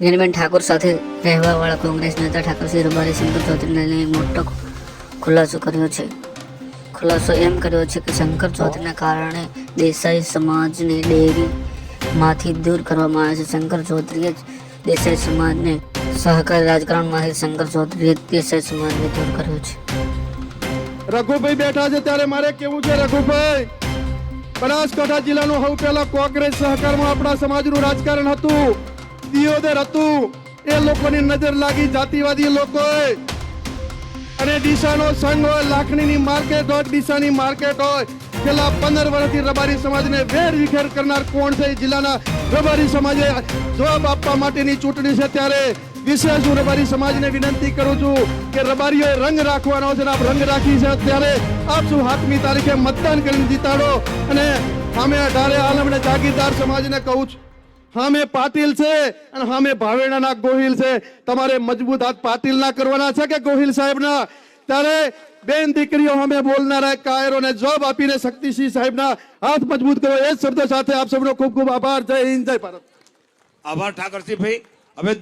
ગેનીબેન ઠાકોર સાથે રહેવાવાળા કોંગ્રેસ નેતા ઠાકોરસિંહ રબારી શંકર ચૌધરીને મોટો ખુલાસો કર્યો છે. ખુલાસો એમ કર્યો છે કે શંકર ચૌધરીના કારણે દેસાઈ સમાજને ડેરીમાંથી દૂર કરવામાં આવે છે. શંકર ચૌધરીએ જ દેસાઈ સમાજને સહકારી રાજકારણમાંથી શંકર ચૌધરીએ દેસાઈ સમાજને દૂર કર્યો છે. રઘુભાઈ બેઠા છે ત્યારે મારે કેવું છે રઘુભાઈ? બનાસકાંઠા જિલ્લાનું સૌ પહેલા કોંગ્રેસ સહકારમાં આપણા સમાજનું રાજકારણ હતું. દિયોદર હતું એ લોકોની નજર લાગી જાતિવાદી લોકોએ. અને ડીસાનો સંઘ હોય, લાખણીની માર્કેટ હોય, ડીસાની માર્કેટ હોય. છેલ્લા પંદર વર્ષથી રબારી સમાજને વેર વિખેર કરનાર કોણ છે? જિલ્લાના રબારી સમાજે જવાબ આપવા માટેની ચૂંટણી છે ત્યારે વિશેષ હું રબારી સમાજને વિનંતી કરું છું કે રબારીઓએ રંગ રાખવાનો છે આપ રંગ રાખી છે ત્યારે આપ શું સાતમી તારીખે મતદાન કરીને જીતાડો? અને સામે અઢારે આલમને જાગીરદાર સમાજને કહું છું. સામે પાટીલ છે અને હામે ભાવેણાના ગોહિલ છે. તમારે મજબૂત હાથ પાટીલના કરવાના છે કે ગોહિલ સાહેબના? ત્યારે બેન દીકરીઓ અમે બોલનારા કાયરોને જવાબ આપીને શક્તિસિંહ સાહેબના હાથ મજબૂત કરો એ શબ્દ સાથે આપ સૌનો ખૂબ ખૂબ આભાર. જય હિન્દ, જય ભારત. આભાર ઠાકરસિંહભાઈ. હવે